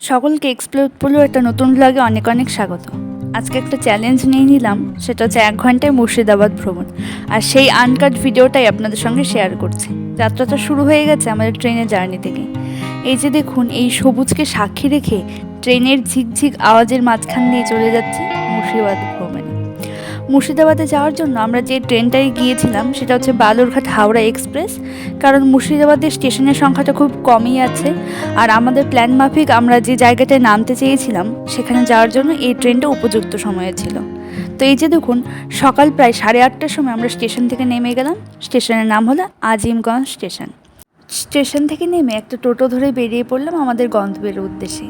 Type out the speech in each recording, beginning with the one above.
সকলকে এক্সপ্লোর পুলো একটা নতুন ব্লগে অনেক অনেক স্বাগত। আজকে একটা চ্যালেঞ্জ নিয়ে নিলাম, সেটা হচ্ছে এক ঘন্টায় মুর্শিদাবাদ ভ্রমণ। আর সেই আনকাট ভিডিওটাই আপনাদের সঙ্গে শেয়ার করছি। যাত্রাটা শুরু হয়ে গেছে আমাদের ট্রেনের জার্নি থেকে। এই যে দেখুন, এই সবুজকে সাক্ষী রেখে ট্রেনের ঝিকঝিক আওয়াজের মাঝখান দিয়ে চলে যাচ্ছে মুর্শিদাবাদ ভ্রমণে। মুর্শিদাবাদে যাওয়ার জন্য আমরা যে ট্রেনটায় গিয়েছিলাম, সেটা হচ্ছে বালুরঘাট হাওড়া এক্সপ্রেস। কারণ মুর্শিদাবাদের স্টেশনের সংখ্যাটা খুব কমই আছে। আর আমাদের প্ল্যান মাফিক আমরা যে জায়গাটায় নামতে চেয়েছিলাম, সেখানে যাওয়ার জন্য এই ট্রেনটা উপযুক্ত সময়ে ছিল। তো এই যে দেখুন, সকাল প্রায় সাড়ে আটটার সময় আমরা স্টেশন থেকে নেমে গেলাম। স্টেশনের নাম হলো আজিমগঞ্জ স্টেশন। স্টেশন থেকে নেমে একটা টোটো ধরে বেরিয়ে পড়লাম আমাদের গন্তব্যের উদ্দেশ্যে।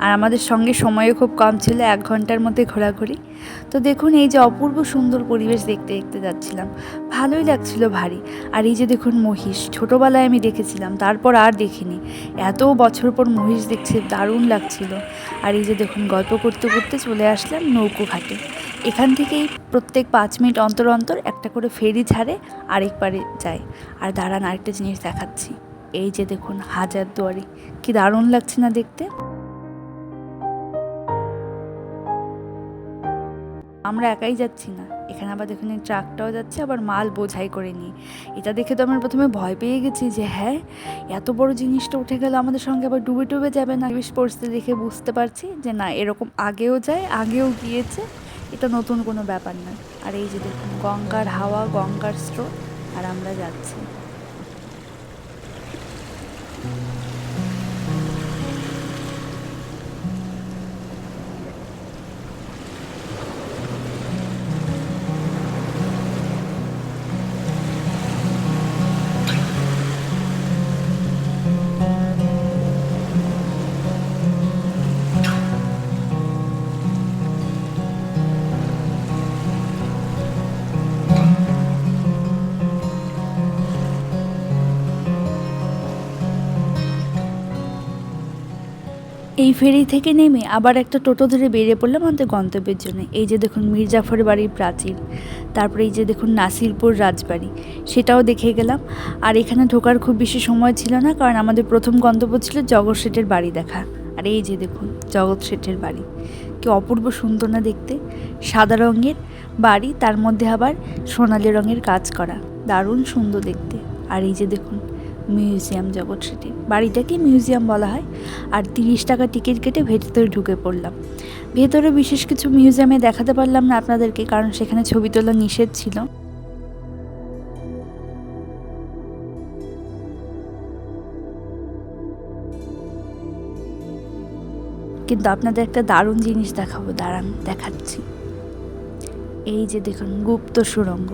আর আমাদের সঙ্গে সময়ও খুব কম ছিল, এক ঘণ্টার মধ্যে ঘোরাঘুরি। তো দেখুন, এই যে অপূর্ব সুন্দর পরিবেশ দেখতে দেখতে যাচ্ছিলাম। ভালোই লাগছিল ভারী। আর এই যে দেখুন মহিষ, ছোটোবেলায় আমি দেখেছিলাম, তারপর আর দেখিনি। এত বছর পর মহিষ দেখছে, দারুণ লাগছিল। আর এই যে দেখুন, গল্প করতে করতে চলে আসলাম নৌকো ঘাটে। এখান থেকেই প্রত্যেক পাঁচ মিনিট অন্তর অন্তর একটা করে ফেরি ছাড়ে, আরেক পারে যায়। আর দাঁড়ান, আরেকটা জিনিস দেখাচ্ছি। এই যে দেখুন, হাজার দুয়ারি। কি দারুণ লাগছে না দেখতে। আমরা একাই যাচ্ছি না। এখানে আবার দেখুন ট্রাকটাও যাচ্ছে, আবার মাল বোঝাই করে নিয়ে এটা দেখে তো আমরা প্রথমে ভয় পেয়ে গেছি যে হ্যাঁ এত বড় জিনিসটা উঠে গেল, আমাদের সঙ্গে আবার ডুবে ডুবে যাবে না। বেশ পরিস্থিতি দেখে বুঝতে পারছি যে, না, এরকম আগেও যায়, আগেও গিয়েছে। এটা নতুন কোনো ব্যাপার না। আর এই যে দেখুন, গঙ্গার হাওয়া, গঙ্গার স্রোত, আর আমরা যাচ্ছি। এই ফেরি থেকে নেমে আবার একটা টোটো ধরে বেরিয়ে পড়লাম আমাদের গন্তব্যের জন্য। এই যে দেখুন মির্জাফরের বাড়ির প্রাচীর, তারপরে এই যে দেখুন নাসিরপুর রাজবাড়ি, সেটাও দেখে গেলাম। আর এখানে ঢোকার খুব বেশি সময় ছিল না, কারণ আমাদের প্রথম গন্তব্য ছিল জগৎ শেঠের বাড়ি দেখা। আর এই যে দেখুন জগৎ শেঠের বাড়ি, কি অপূর্ব সুন্দর না দেখতে। সাদা রঙের বাড়ি, তার মধ্যে আবার সোনালি রঙের কাজ করা, দারুণ সুন্দর দেখতে। আর এই যে দেখুন মিউজিয়াম জগৎ সেটি। বাড়িটাকে মিউজিয়াম বলা হয়। আর তিরিশ টাকা টিকিট কেটে ভেতরে ঢুকে পড়লাম। ভেতরে বিশেষ কিছু মিউজিয়ামে দেখাতে পারলাম না আপনাদেরকে, কারণ সেখানে ছবি তোলা নিষেধ ছিল। কিন্তু আপনাদের একটা দারুণ জিনিস দেখাবো, দাঁড়ান, দেখাচ্ছি। এই যে দেখুন, গুপ্ত সুড়ঙ্গ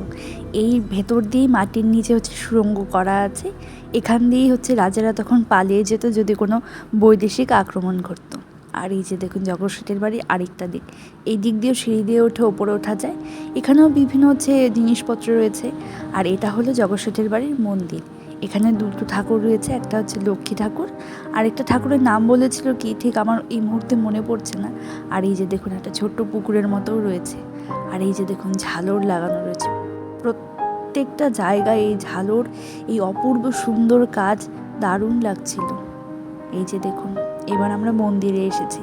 এই ভেতর দিয়েই মাটির নিচে হচ্ছে সুড়ঙ্গ করা আছে। এখান দিয়েই হচ্ছে রাজারা তখন পালিয়ে যেত যদি কোনো বৈদেশিক আক্রমণ করত আর এই যে দেখুন, জগৎসেটের বাড়ি আরেকটা দিক। এই দিক দিয়েও সিঁড়ি দিয়ে উঠে ওপরে ওঠা যায়। এখানেও বিভিন্ন হচ্ছে জিনিসপত্র রয়েছে। আর এটা হলো জগৎসেটের বাড়ির মন্দির। এখানে দুটো ঠাকুর রয়েছে, একটা হচ্ছে লক্ষ্মী ঠাকুর। আর একটা ঠাকুরের নাম বলেছিল কি, ঠিক আমার এই মুহূর্তে মনে পড়ছে না। আর এই যে দেখুন, একটা ছোট্ট পুকুরের মতোও রয়েছে। আর এই যে দেখুন ঝালর লাগানো রয়েছে। প্রত্যেকটা জায়গায় এই ঝালর এই অপূর্ব সুন্দর কাজ দারুণ লাগছিল। এই যে দেখুন, এবার আমরা মন্দিরে এসেছি।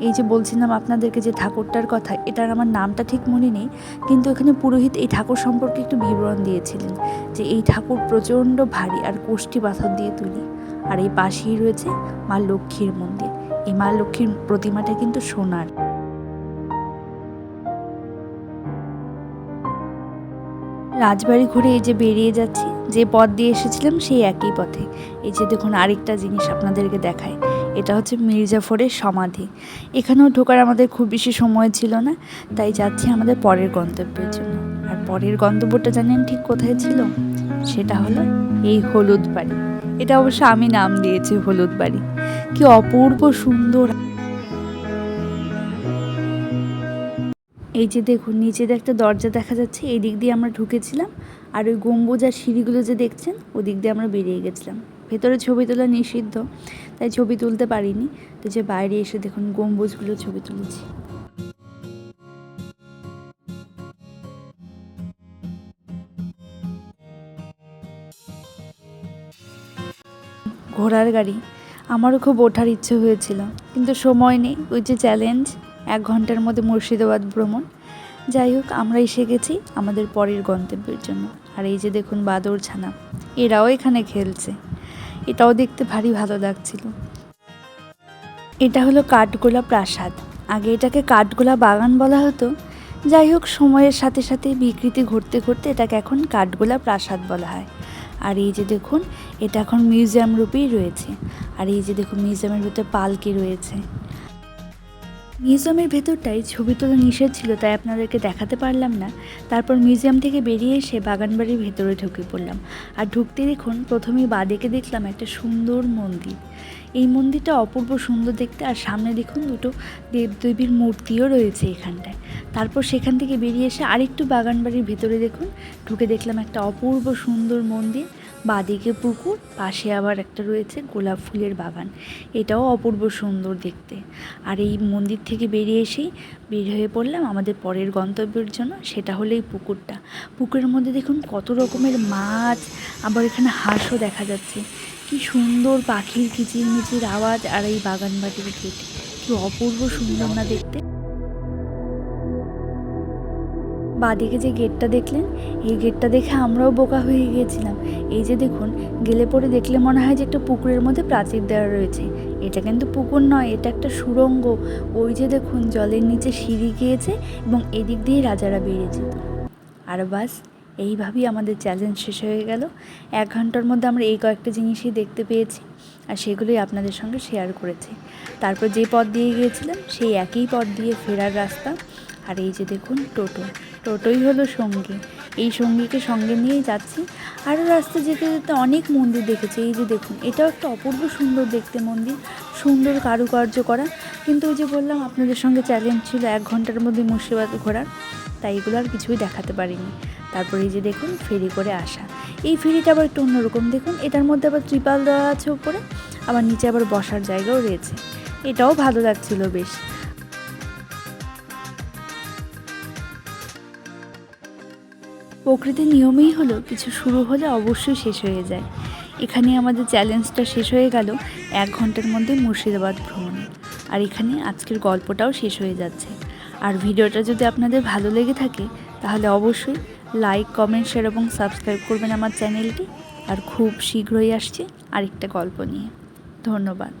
এই যে বলছিলাম আপনাদেরকে যে ঠাকুরটার কথা, এটার আমার নামটা ঠিক মনে নেই, কিন্তু এখানে পুরোহিত এই ঠাকুর সম্পর্কে একটু বিবরণ দিয়েছিলেন যে এই ঠাকুর প্রচণ্ড ভারী আর কোষ্ঠী পাথর দিয়ে তুলি। আর এই পাশেই রয়েছে মা লক্ষ্মীর মন্দির। এই মা লক্ষ্মীর প্রতিমাটা কিন্তু সোনার। রাজবাড়ি ঘুরে এই যে বেরিয়ে যাচ্ছি, যে পথ দিয়ে এসেছিলাম সেই একই পথে। এই যে দেখুন, আরেকটা জিনিস আপনাদেরকে দেখায় এটা হচ্ছে মির্জাফরের সমাধি। এখানেও ঢোকার আমাদের খুব বেশি সময় ছিল না, তাই যাচ্ছি আমাদের পরের গন্তব্যের জন্য। আর পরের গন্তব্যটা জানেন ঠিক কোথায় ছিল? সেটা হলো এই হলুদ বাড়ি। এটা অবশ্য আমি নাম দিয়েছি হলুদ বাড়ি। কি অপূর্ব সুন্দর এই যে দেখুন, নিচে একটা দরজা দেখা যাচ্ছে, এই দিক দিয়ে আমরা ঢুকেছিলাম আর ওই গম্বুজ আর সিঁড়িগুলো যে দেখছেন ওই দিক দিয়ে আমরা বেরিয়ে গেছিলাম। ভেতরে ছবি তোলা নিষিদ্ধ, তাই ছবি তুলতে পারিনি। তো যে বাইরে এসে দেখুন, গম্বুজগুলো ছবি তুলেছি। ঘোড়ার গাড়ি, আমারও খুব ওঠার ইচ্ছে হয়েছিল, কিন্তু সময় নেই। ওই যে চ্যালেঞ্জ এক ঘণ্টার মধ্যে মুর্শিদাবাদ ভ্রমণ। যাই হোক, আমরা এসে গেছি আমাদের পরের গন্তব্যের জন্য। আর এই যে দেখুন বাদর ছানা, এরাও এখানে খেলছে। এটাও দেখতে ভারী ভালো লাগছিল। এটা হলো কাঠগোলা প্রাসাদ। আগে এটাকে কাঠগোলা বাগান বলা হতো। যাই হোক, সময়ের সাথে সাথে বিকৃতি ঘটতে ঘটতে এটাকে এখন কাঠগোলা প্রাসাদ বলা হয়। আর এই যে দেখুন, এটা এখন মিউজিয়াম রূপেই রয়েছে। আর এই যে দেখুন, মিউজিয়ামের ভিতরে পালকি রয়েছে। মিউজিয়ামের ভেতরটাই ছবি তোলা নিষেধ ছিল, তাই আপনাদেরকে দেখাতে পারলাম না। তারপর মিউজিয়াম থেকে বেরিয়ে এসে বাগানবাড়ির ভেতরে ঢুকে পড়লাম। আর ঢুকতে দেখুন, প্রথমেই বাদিকে দেখলাম একটা সুন্দর মন্দির। এই মন্দিরটা অপূর্ব সুন্দর দেখতে, আর সামনে দেখুন দুটো দেবদেবীর মূর্তিও রয়েছে এখানটায়। তারপর সেখান থেকে বেরিয়ে এসে আরেকটু বাগানবাড়ির ভেতরে দেখুন, ঢুকে দেখলাম একটা অপূর্ব সুন্দর মন্দির। বাদিকে পুকুর, পাশে আবার একটা রয়েছে গোলাপ ফুলের বাগান। এটাও অপূর্ব সুন্দর দেখতে। আর এই মন্দির থেকে বেরিয়ে এসেই বের হয়ে পড়লাম আমাদের পরের গন্তব্যের জন্য, সেটা হলো এই পুকুরটা। পুকুরের মধ্যে দেখুন কত রকমের মাছ, আবার এখানে হাঁসও দেখা যাচ্ছে। কি সুন্দর পাখির কিচিরমিচির আওয়াজ আর এই বাগান বাটির গেট। কি অপূর্ব সুন্দর না দেখতে। বাদিকে যে গেটটা দেখলেন, এই গেটটা দেখে আমরাও বোকা হয়ে গিয়েছিলাম। এই যে দেখুন, গেলে পরে দেখলে মনে হয় যে একটা পুকুরের মধ্যে প্রাচীর দেওয়া রয়েছে। এটা কিন্তু পুকুর নয়, এটা একটা সুড়ঙ্গ ওই যে দেখুন, জলের নিচে সিঁড়ি গিয়েছে এবং এদিক দিয়ে রাজারা বেরিয়ে যেত আর বাস, এইভাবেই আমাদের চ্যালেঞ্জ শেষ হয়ে গেল। এক ঘণ্টার মধ্যে আমরা এই কয়েকটা জিনিসই দেখতে পেয়েছি আর সেগুলোই আপনাদের সঙ্গে শেয়ার করেছি। তারপর যে পথ দিয়ে গিয়েছিলাম, সেই একই পথ দিয়ে ফেরার রাস্তা। আর এই যে দেখুন টোটো। টোটোই হলো সঙ্গী। এই সঙ্গীকে সঙ্গে নিয়েই যাচ্ছি। আরও রাস্তা যেতে যেতে অনেক মন্দির দেখেছি। এই যে দেখুন, এটাও একটা অপূর্ব সুন্দর দেখতে মন্দির। সুন্দর কারুকার্য করা। কিন্তু ওই যে বললাম, আপনাদের সঙ্গে চ্যালেঞ্জ ছিল এক ঘণ্টার মধ্যে মুর্শিদাবাদ ঘোরার। তাই এগুলো আর কিছুই দেখাতে পারিনি। তারপরে এই যে দেখুন, ফেরি করে আসা। এই ফেরিটা আবার একটু অন্যরকম। দেখুন, এটার মধ্যে আবার ত্রিপাল দেওয়া আছে উপরে। আবার নিচে আবার বসার জায়গাও রয়েছে। এটাও ভালো লাগছিল বেশ। প্রকৃতির নিয়মেই হলো, কিছু শুরু হলে অবশ্যই শেষ হয়ে যায়। এখানে আমাদের চ্যালেঞ্জটা শেষ হয়ে গেল, এক ঘণ্টার মধ্যে মুর্শিদাবাদ ভ্রমণে। আর এখানে আজকের গল্পটাও শেষ হয়ে যাচ্ছে। আর ভিডিওটা যদি আপনাদের ভালো লেগে থাকে, তাহলে অবশ্যই লাইক কমেন্ট শেয়ার এবং সাবস্ক্রাইব করবেন আমার চ্যানেলটি। আর খুব শীঘ্রই আসছে আরেকটা গল্প নিয়ে। ধন্যবাদ।